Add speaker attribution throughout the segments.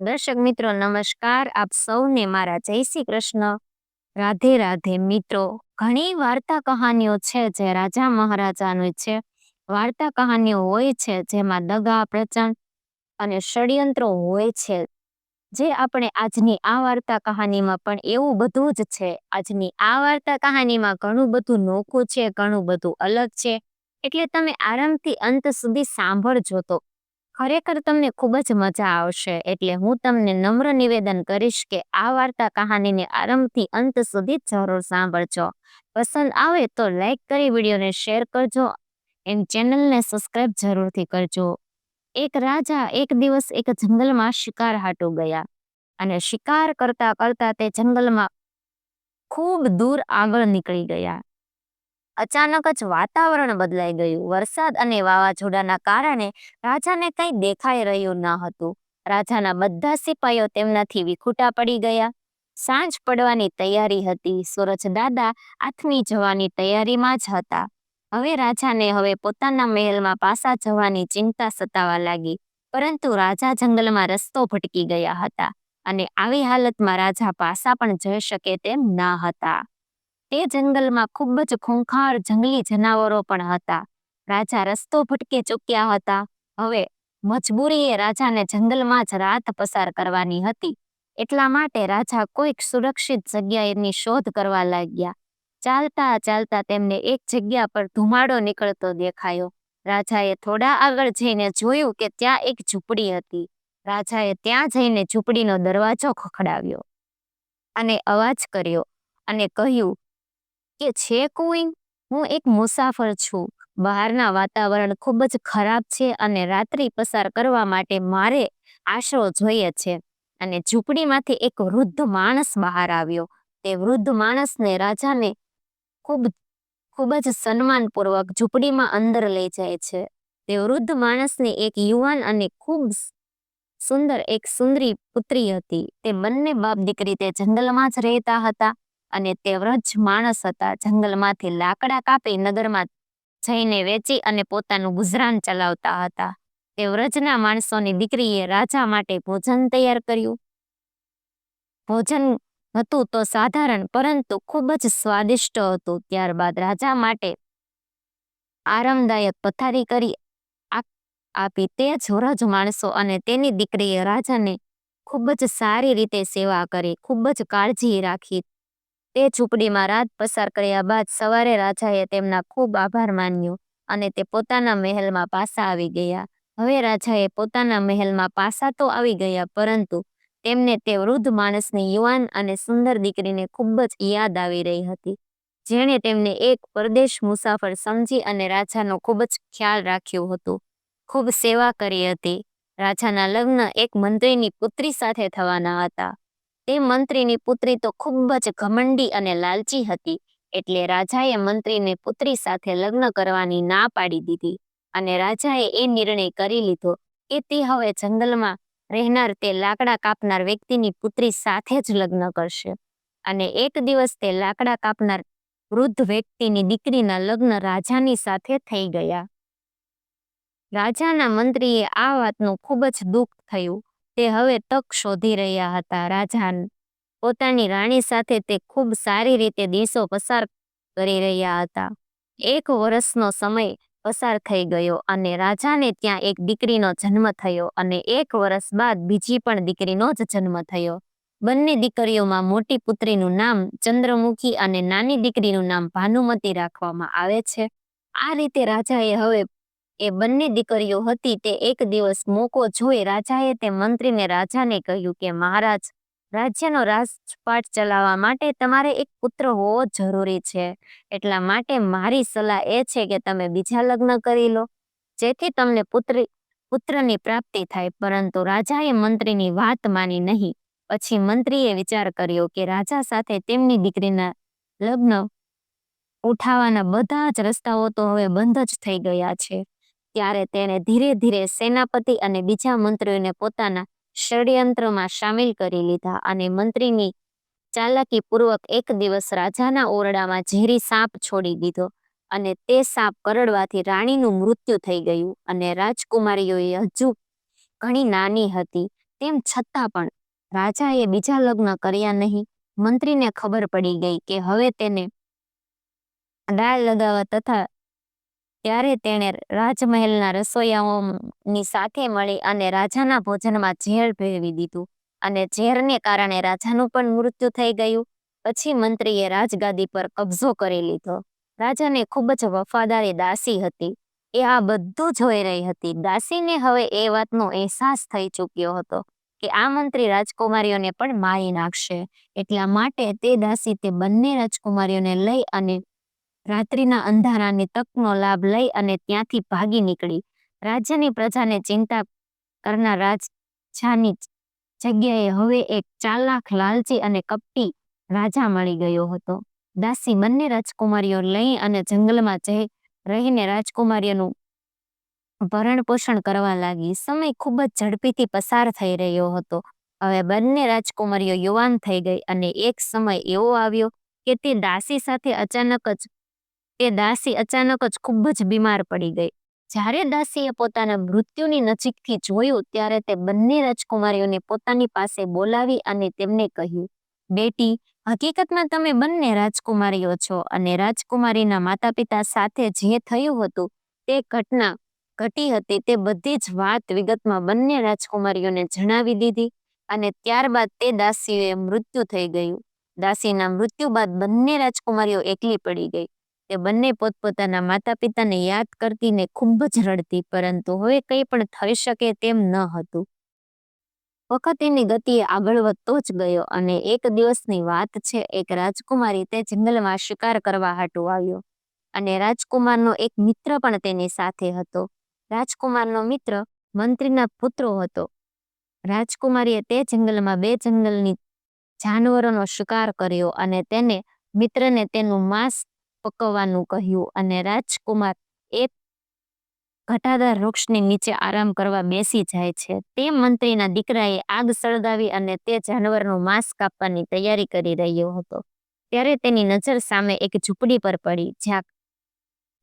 Speaker 1: દર્શક મિત્રો, નમસ્કાર. આપ સૌને મારા જય શ્રી કૃષ્ણ. રાધે રાધે મિત્રો, ઘણી વાર્તા કહાનીઓ છે જે રાજા મહારાજાની છે. વાર્તા કહાનીઓ હોય છે જેમાં દગા, પ્રચંડ અને ષડયંત્રો હોય છે. જે આપણે આજની આ વાર્તા કહાનીમાં પણ એવું બધું જ છે. આજની આ વાર્તા કહાનીમાં ઘણું બધું નોખું છે, ઘણું બધું અલગ છે. એટલે તમે આરામથી અંત સુધી સાંભળજો તો. ખરેખર તમને ખૂબ જ મજા આવશે. એટલે હું તમને નમ્ર નિવેદન કરીશ કે આ વાર્તા કહાનીને આરંભથી અંત સુધી જરૂર સાંભળજો. પસંદ આવે તો લાઈક કરી વિડીયોને શેર કરજો એમ ચેનલને સબસ્ક્રાઈબ જરૂરથી કરજો. એક રાજા એક દિવસ એક જંગલમાં શિકાર હાટું ગયા અને શિકાર કરતા કરતા તે જંગલમાં ખૂબ દૂર આગળ નીકળી ગયા. અચાનક જ વાતાવરણ બદલાઈ ગયું. વરસાદ અને વાવાઝોડાના કારણે રાજાને કંઈ દેખાઈ રહ્યું ન હતું. રાજાના બધા સિપાઈઓ તેમનાથી વિખૂટા પડી ગયા. સાંજ પડવાની તૈયારી હતી. સૂરજ દાદા આથમી જવાની તૈયારીમાં જ હતા. હવે રાજાને હવે પોતાના મહેલમાં પાસા જવાની ચિંતા સતાવા લાગી. પરંતુ રાજા જંગલમાં રસ્તો ભટકી ગયા હતા અને આવી હાલતમાં રાજા પાસા પણ જઈ શકે તેમ ના હતા. તે જંગલમાં ખૂબ જ ખૂંખાર જંગલી જનાવરો પણ હતા. રાજા રસ્તો ભટકે ચૂક્યા હતા. હવે મજબૂરીએ રાજાને જંગલમાં જ રાત પસાર કરવાની હતી. એટલા માટે રાજા કોઈક સુરક્ષિત જગ્યાએની શોધ કરવા લાગ્યા. ચાલતા ચાલતા તેમને એક જગ્યા પર ધુમાડો નીકળતો દેખાયો. રાજાએ થોડા આગળ જઈને જોયું કે ત્યાં એક ઝૂંપડી હતી. રાજાએ ત્યાં જઈને ઝૂંપડીનો દરવાજો ખખડાવ્યો અને અવાજ કર્યો અને કહ્યું કે છે કોઈ? હું એક મુસાફર છું. બહારના વાતાવરણ ખૂબ જ ખરાબ છે અને રાત્રિ પસાર કરવા માટે મારે આશરો જોઈએ છે. અને ઝૂંપડીમાંથી એક વૃદ્ધ માણસ બહાર આવ્યો. તે વૃદ્ધ માણસને રાજાને ખૂબ ખૂબ જ સન્માનપૂર્વક ઝૂંપડીમાં અંદર લઈ જાય છે. તે વૃદ્ધ માણસને એક યુવાન અને ખૂબ સુંદર એક સુંદરી પુત્રી હતી. તે બંને બાપ દીકરી તે જંગલમાં જ રહેતા હતા. અને તે વ્રજ માણસ હતા. જંગલમાંથી લાકડા કાપી નગરમાં જઈને વેચી અને પોતાનું ગુજરાન ચલાવતા હતા. તે વ્રજના માણસોની દીકરીએ રાજા માટે ભોજન તૈયાર કર્યું. ભોજન હતું તો સાધારણ, પરંતુ ખૂબ જ સ્વાદિષ્ટ હતું. ત્યારબાદ રાજા માટે આરામદાયક પથારી કરી આપી તે જ વ્રજ માણસો અને તેની દીકરીએ રાજાને ખૂબ જ સારી રીતે સેવા કરી, ખૂબ જ કાળજી રાખી. તે ઝૂંપડીમાં રાત પસાર કર્યા બાદ સવારે રાજાએ તેમના ખૂબ આભાર માન્યો અને તે પોતાના મહેલમાં પાસા આવી ગયા. હવે રાજાએ પોતાના મહેલમાં પાસા તો આવી ગયા, પરંતુ તેમને તે વૃદ્ધ માણસની યુવાન અને સુંદર દીકરીને ખૂબ જ યાદ આવી રહી હતી, જેણે તેમને એક પરદેશ મુસાફર સમજી અને રાજાનો ખૂબ જ ખ્યાલ રાખ્યો હતો. ખૂબ સેવા કરી હતી. રાજાના લગ્ન એક મંત્રીની પુત્રી સાથે થવાના હતા. તે મંત્રીની પુત્રી તો ખૂબ જ ઘમંડી અને લાલચી હતી. એટલે રાજાએ મંત્રીને પુત્રી સાથે લગ્ન કરવાની ના પાડી દીધી અને રાજાએ એ નિર્ણય કરી લીધો કે તે હવે જંગલમાં રહેનાર તે લાકડા કાપનાર વ્યક્તિની પુત્રી સાથે જ લગ્ન કરશે. અને એક દિવસ તે લાકડા કાપનાર વૃદ્ધ વ્યક્તિની દીકરીના લગ્ન રાજાની સાથે થઈ ગયા. રાજાના મંત્રીએ આ વાતનું ખૂબ જ દુઃખ થયું તે હવે તક શોધી રહ્યા હતા. રાજા પોતાની રાણી સાથે તે ખૂબ સારી રીતે દિવસો પસાર કરી રહ્યા હતા. એક વર્ષનો સમય પસાર થઈ ગયો અને રાજાને ત્યાં એક દીકરીનો જન્મ થયો અને એક વર્ષ બાદ બીજી પણ દીકરીનો જ જન્મ થયો. બંને દીકરીઓમાં મોટી પુત્રીનું નામ ચંદ્રમુખી અને નાની દીકરીનું નામ ભાનુમતી રાખવામાં આવે છે. આ રીતે રાજાએ હવે એ બંને દીકરીઓ હતી તે એક દિવસ મોકો જોઈ રાજાએ તે મંત્રીને રાજાને કહ્યું કે, મહારાજ, રાજ્યનો રાજપાટ ચલાવવા માટે તમારે એક પુત્ર હોવો જરૂરી છે. એટલા માટે મારી સલાહ એ છે કે તમે બીજા લગ્ન કરી લો, જેથી તમને પુત્રી, પુત્રની પ્રાપ્તિ થાય. પરંતુ રાજાએ મંત્રીની વાત માની નહીં. પછી મંત્રીએ વિચાર કર્યો કે રાજા સાથે તેમની દીકરીના લગ્ન ઉઠાવવાના બધા જ રસ્તાઓ તો હવે બંધ જ થઈ ગયા છે. ત્યારે તેણે ધીરે ધીરે સેનાપતિ અને બીજા મંત્રીઓને પોતાના ષડયંત્રમાં સામેલ કરી લીધા અને મંત્રીની ચાલાકીપૂર્વક એક દિવસ રાજાના ઓરડામાં ઝેરી સાપ છોડી દીધો અને તે સાપ કરડવાથી રાણીનું મૃત્યુ થઈ ગયું અને રાજકુમારીઓએ હજુ ઘણી નાની હતી. તેમ છતાં પણ રાજાએ બીજા લગ્ન કર્યા નહીં. મંત્રીને ખબર પડી ગઈ કે હવે તેને દાળ લગાવવા તથા ત્યારે તેણે રાજમહેલના રસોઈયાઓની સાથે મળી અને રાજાના ભોજનમાં ઝેર ભેળવી દીધું અને ઝેરને કારણે રાજાનું પણ મૃત્યુ થઈ ગયું. પછી મંત્રીએ રાજગાદી પર કબજો કરી લીધો. રાજાને ખૂબ જ વફાદારી દાસી હતી. એ આ બધું જોઈ રહી હતી. દાસીને હવે એ વાતનો અહેસાસ થઈ ચૂક્યો હતો કે આ મંત્રી રાજકુમારીઓને પણ મારી નાખશે. એટલા માટે તે દાસી તે બંને રાજકુમારીઓને લઈ અને રાત્રિના અંધારાની તકનો લાભ લઈ અને ત્યાંથી ભાગી નીકળી. રાજ્યની પ્રજાને ચિંતા કરનાર રાજાની જગ્યાએ હવે એક ચાલાક લાલચી અને કપટી રાજા મળી ગયો હતો. દાસી બંને રાજકુમારીઓ લઈ અને જંગલમાં જઈ રહીને રાજકુમારીઓનું ભરણ પોષણ કરવા લાગી. સમય ખૂબ જ ઝડપીથી પસાર થઈ રહ્યો હતો. હવે બંને રાજકુમારીઓ યુવાન થઈ ગઈ અને એક સમય એવો આવ્યો કે તે દાસી સાથે અચાનક જ તે દાસી અચાનક જ ખૂબ જ બીમાર પડી ગઈ. જ્યારે દાસીએ પોતાના મૃત્યુની નજીકથી જોયું ત્યારે તે બંને રાજકુમારીઓને પોતાની પાસે બોલાવી અને તેમને કહ્યું, બેટી, હકીકતમાં તમે બંને રાજકુમારીઓ છો અને રાજકુમારીના માતા પિતા સાથે જે થયું હતું તે ઘટના ઘટી હતી તે બધી જ વાત વિગતમાં બંને રાજકુમારીઓને જણાવી દીધી અને ત્યારબાદ તે દાસીએ મૃત્યુ થઈ ગયું. દાસીના મૃત્યુ બાદ બંને રાજકુમારીઓ એકલી પડી ગઈ. તે બંને પોતપોતાના માતા પિતાને યાદ કરતી ને ખૂબ જ રડતી, પરંતુ હવે કંઈ પણ થઈ શકે તેમ ન હતું. વખત એની ગતિએ આગળ વધતો જ ગયો અને એક દિવસની વાત છે, એક રાજકુમારી તે જંગલમાં શિકાર કરવા હાટુ આવ્યો અને રાજકુમારનો એક મિત્ર પણ તેની સાથે હતો. રાજકુમારનો મિત્ર મંત્રીના પુત્રો હતો. રાજકુમારીએ તે જંગલમાં બે જંગલની જાનવરોનો શિકાર કર્યો અને તેને મિત્રને તેનું માંસ પકવવાનું કહ્યું અને રાજકુમાર એક ઘટાદાર વૃક્ષની નીચે આરામ કરવા બેસી જાય છે. તે મંત્રીના દીકરાએ આગ સળગાવી અને તે જાનવરનું માંસ કાપવાની તૈયારી કરી રહ્યો હતો. ત્યારે તેની નજર સામે એક ઝૂંપડી પર પડી, જ્યાં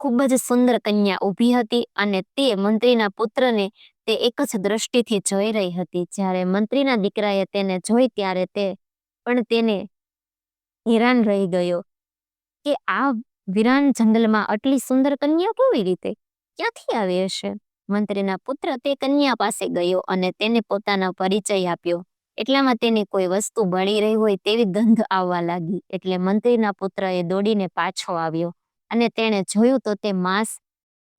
Speaker 1: ખૂબ જ સુંદર કન્યા ઊભી હતી અને તે મંત્રીના પુત્રને તે એક જ દ્રષ્ટિથી જોઈ રહી હતી. જ્યારે મંત્રીના દીકરાએ તેને જોઈ ત્યારે તે પણ તેને હેરાન રહી ગયો કે આ વિરાન જંગલમાં આટલી સુંદર કન્યા કેવી રીતે? ક્યાંથી આવી હશે? મંત્રીના પુત્ર તે કન્યા પાસે ગયો અને તેને પોતાનો પરિચય આપ્યો. એટલામાં તેની કોઈ વસ્તુ બળી રહી હોય તેવી ગંધ આવવા લાગી. એટલે મંત્રીના પુત્રએ દોડીને પાછો આવ્યો અને તેણે જોયું તો તે માંસ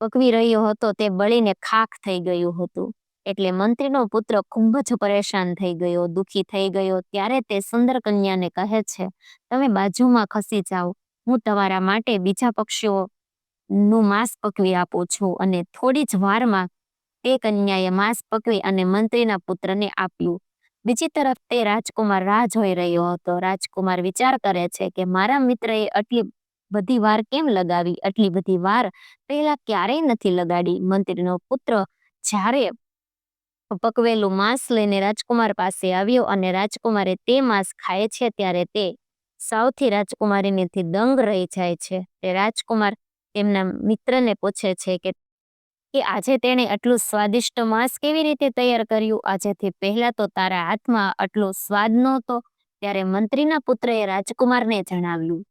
Speaker 1: પકવી રહ્યો હતો, તે બળીને ખાખ થઈ ગયું હતું. એટલે મંત્રીનો પુત્ર ખૂબ જ પરેશાન થઈ ગયો, દુઃખી થઈ ગયો. ત્યારે તે સુંદર કન્યાને કહે છે, તમે બાજુમાં ખસી જાઓ. હું તમારા માટે બીજા પક્ષીઓનું માંસ પકવી આપું છું અને થોડી જ વારમાં તે કન્યાએ માંસ પકવી અને મંત્રીના પુત્રને આપ્યું. બીજી તરફ તે રાજકુમાર રાહ જોઈ રહ્યો હતો. રાજકુમાર વિચાર કરે છે કે મારા મિત્રએ આટલી બધી વાર કેમ લગાવી? આટલી બધી વાર પહેલા ક્યારેય નથી લગાડી. મંત્રીનો પુત્ર જ્યારે પકવેલું માંસ લઈને રાજકુમાર પાસે આવ્યો અને રાજકુમારે તે માંસ ખાય છે ત્યારે તે સાવથી રાજકુમારીનેથી દંગ રહી જાય છે તે રાજકુમાર તેમના મિત્રને પૂછે છે કે કે આજે તેણે આટલું સ્વાદિષ્ટ માંસ કેવી રીતે તૈયાર કર્યું? આજેથી પહેલા તો તારા હાથમાં આટલો સ્વાદ નહોતો. ત્યારે મંત્રીના પુત્રએ રાજકુમારને જણાવ્યું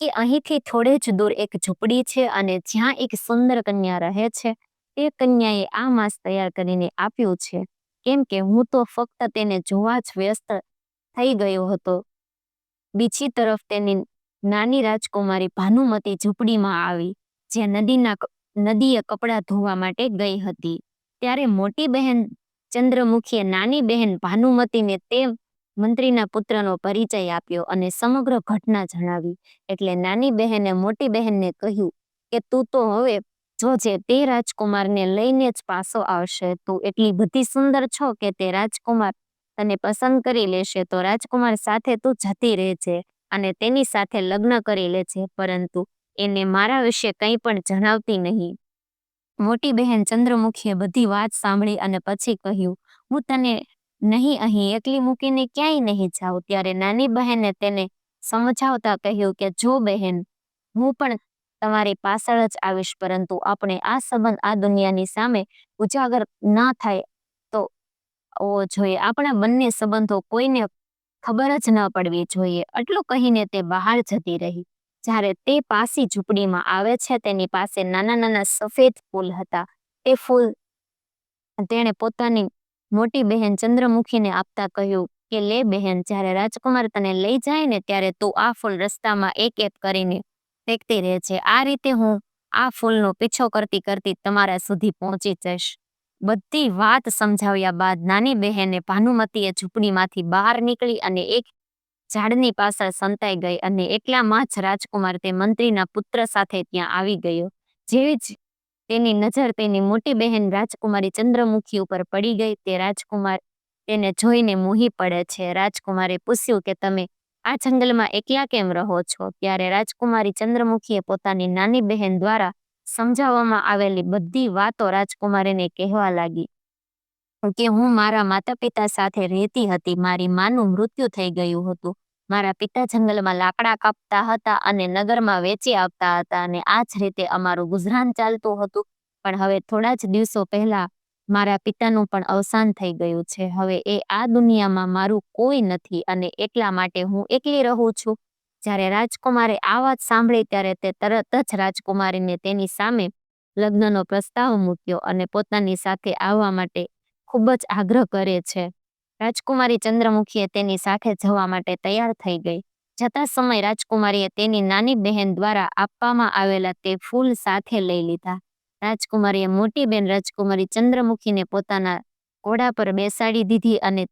Speaker 1: કે, અહીંથી થોડે જ દૂર એક ઝૂંપડી છે અને જ્યાં એક સુંદર કન્યા રહે છે. તે કન્યાએ આ માંસ તૈયાર કરીને આપ્યું છે. કેમ કે હું તો ફક્ત તેને જોવા જ વ્યસ્ત થઈ ગયો હતો. બીજી તરફ તેની નાની રાજકુમારી ભાનુમતી ઝૂંપડીમાં આવી, જે નદીના નદીએ કપડાં ધોવા માટે ગઈ હતી. ત્યારે મોટી બહેન ચંદ્રમુખીએ નાની બહેન ભાનુમતીને તે મંત્રીના પુત્રનો પરિચય આપ્યો અને સમગ્ર ઘટના જણાવી. એટલે નાની બહેને મોટી બહેનને કહ્યું કે, તું તો હવે જોજે તે રાજકુમારને લઈને જ પાસો આવશે, તું એટલી બધી સુંદર છો કે તે રાજકુમાર તને પસંદ કરી લેશે તો રાજકુમાર સાથે તું જતી રહેજે અને તેની સાથે લગ્ન કરી લેજે, પરંતુ એને મારા વિશે કંઈ પણ જણાવતી નહીં. મોટી બહેન ચંદ્રમુખીએ બધી વાત સાંભળી અને પછી કહ્યું, હું તને નહીં અહીં એકલી મૂકીને ક્યાંય નહીં જાઉં. ત્યારે નાની બહેને તેને સમજાવતા કહ્યું કે, જો બહેન, હું પણ તમારી પાછળ જ આવીશ, પરંતુ આપણે આ સંબંધ આ દુનિયાની સામે ઉજાગર ના થાય હોવો જોઈએ. આપણા બંને સંબંધો કોઈને ખબર જ ન પડવી જોઈએ. આટલું કહીને તે બહાર જતી રહી. જ્યારે તે પાસી ઝૂંપડીમાં આવે છે, તેની પાસે નાના નાના સફેદ ફૂલ હતા. તે ફૂલ તેણે પોતાની મોટી બહેન ચંદ્રમુખીને આપતા કહ્યું કે, લે બહેન, જ્યારે રાજકુમાર તને લઈ જાય ને, ત્યારે તું આ ફૂલ રસ્તામાં એક એક કરીને ફેંકતી રહે છે આ રીતે હું આ ફૂલનો પીછો કરતી કરતી તમારા સુધી પહોંચી જઈશ. બધી વાત સમજાવ્યા બાદ નાની બહેને ભાનુમતીએ ઝૂંપડીમાંથી બહાર નીકળી અને એક ઝાડની પાછળ સંતાઈ ગઈ અને એકલામાં જ રાજકુમાર તે મંત્રીના પુત્ર સાથે ત્યાં આવી ગયો. જેવી જ તેની નજર તેની મોટી બહેન રાજકુમારી ચંદ્રમુખી ઉપર પડી ગઈ. તે રાજકુમાર તેને જોઈને મોહી પડે છે. રાજકુમારે પૂછ્યું કે, તમે આ જંગલમાં એકલા કેમ રહો છો? ત્યારે રાજકુમારી ચંદ્રમુખીએ પોતાની નાની બહેન દ્વારા સમજાવવામાં આવેલી બધી વાતો રાજકુમારીને કહેવા લાગી કે હું મારા માતા પિતા સાથે રહેતી હતી. મારી માનું મૃત્યુ થઈ ગયું હતું. મારા પિતા જંગલમાં લાકડા કાપતા હતા અને નગરમાં વેચી આવતા હતા અને આ જ રીતે અમારું ગુજરાન ચાલતું હતું. પણ હવે થોડા જ દિવસો પહેલા મારા પિતાનું પણ અવસાન થઈ ગયું છે. હવે એ આ દુનિયામાં મારું કોઈ નથી અને એટલા માટે હું એકલી રહું છું. જ્યારે રાજકુમારે આ વાત સાંભળી ત્યારે તે તરત જ રાજકુમારીને તેની સામે લગ્નનો પ્રસ્તાવ મૂક્યો અને પોતાની સાથે આવવા માટે ખૂબ જ આગ્રહ કરે છે. રાજકુમારી ચંદ્રમુખીએ તેની સાથે જવા માટે તૈયાર થઈ ગઈ. જતા સમય રાજકુમારીએ તેની નાની બહેન દ્વારા આપવામાં આવેલા તે ફૂલ સાથે લઈ લીધા. રાજકુમારીએ મોટી બેન રાજકુમારી ચંદ્રમુખીને પોતાના ઘોડા પર બેસાડી દીધી અને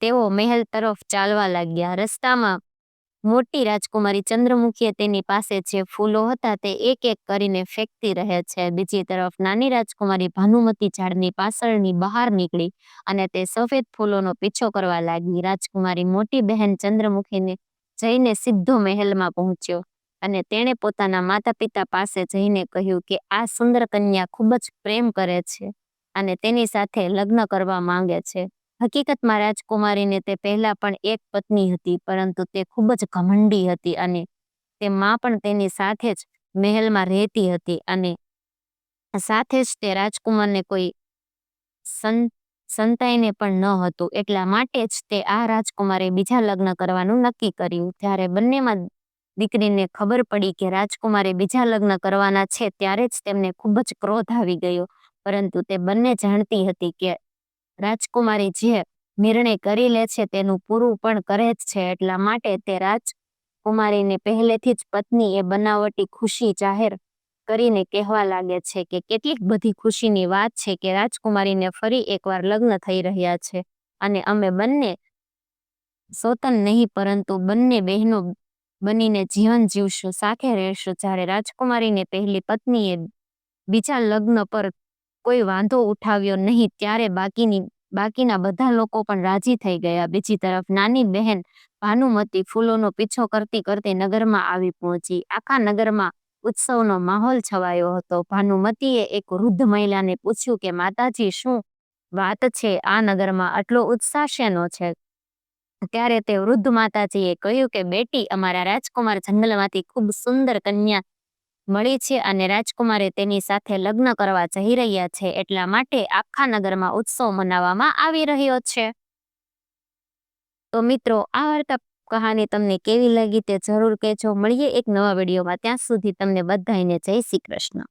Speaker 1: તેઓ મહેલ તરફ ચાલવા લાગ્યા. રસ્તામાં મોટી રાજકુમારી ચંદ્રમુખીએ તેની પાસે જે ફૂલો હતા તે એક એક કરીને ફેંકતી રહે છે. બીજી તરફ નાની રાજકુમારી ભાનુમતી ઝાડની પાછળની બહાર નીકળી અને તે સફેદ ફૂલોનો પીછો કરવા લાગી. રાજકુમારી મોટી બહેન ચંદ્રમુખીને જઈને સીધો મહેલમાં પહોંચ્યો અને તેણે પોતાના માતા પિતા પાસે જઈને કહ્યું કે આ સુંદર કન્યા ખૂબ જ પ્રેમ કરે છે અને તેની સાથે લગ્ન કરવા માંગે છે. હકીકતમાં રાજકુમારીને તે પહેલા પણ એક પત્ની હતી, પરંતુ તે ખૂબ જ ઘમંડી હતી અને તે માં પણ તેની સાથે જ મહેલમાં રહેતી હતી અને સાથે જ તે રાજકુમારને કોઈ સં સંતાઈને પણ ન હતું. એટલા માટે જ તે આ રાજકુમારે બીજા લગ્ન કરવાનું નક્કી કર્યું. ત્યારે બંનેમાં દીકરીને ખબર પડી કે રાજકુમારે બીજા લગ્ન કરવાના છે, ત્યારે જ તેમને ખૂબ જ ક્રોધ આવી ગયો. પરંતુ તે બંને જાણતી હતી કે રાજકુમારી જે નિર્ણય કરી લે છે તેનું પૂરું પણ કરે જ છે, એટલા માટે તે રાજકુમારીને પહેલેથી જ પત્ની એ બનાવટી ખુશી જાહેર કરીને કહેવા લાગે છે કે કેટલીક બધી ખુશીની વાત છે કે રાજકુમારીને ફરી એકવાર લગ્ન થઈ રહ્યા છે અને અમે બંને સોતન નહીં પરંતુ બંને બહેનો બનીને જીવન જીવશું, સાથે રહેશું. જ્યારે રાજકુમારીને પહેલી પત્નીએ બીજા લગ્ન પર કોઈ વાંધો ઉઠાવ્યો નહીં, ત્યારે બાકીની, બાકીના બધા લોકો પણ રાજી થઈ ગયા. બીજી તરફ નાની બહેન ભાનુમતી ફૂલોનો પીછો કરતી કરતી નગરમાં આવી પહોંચી. આખા નગરમાં ઉત્સવનો માહોલ છવાયો હતો. ભાનુમતીએ એક વૃદ્ધ મહિલાને પૂછ્યું કે, માતાજી, શું વાત છે? આ નગરમાં આટલો ઉત્સાહ શેનો છે? ત્યારે તે વૃદ્ધ માતાજીએ કહ્યું કે, બેટી, અમારા રાજકુમાર જંગલમાંથી ખૂબ સુંદર કન્યા મળી છે અને રાજકુમારે તેની સાથે લગ્ન કરવા જઈ રહ્યા છે એટલા માટે આખા નગરમાં ઉત્સવ મનાવવામાં આવી રહ્યો છે. તો મિત્રો, આ વાર્તા કહાની તમને કેવી લાગી તે જરૂર કહેજો. મળીએ એક નવા વિડીયોમાં. ત્યાં સુધી તમને બધાને જય શ્રી કૃષ્ણ.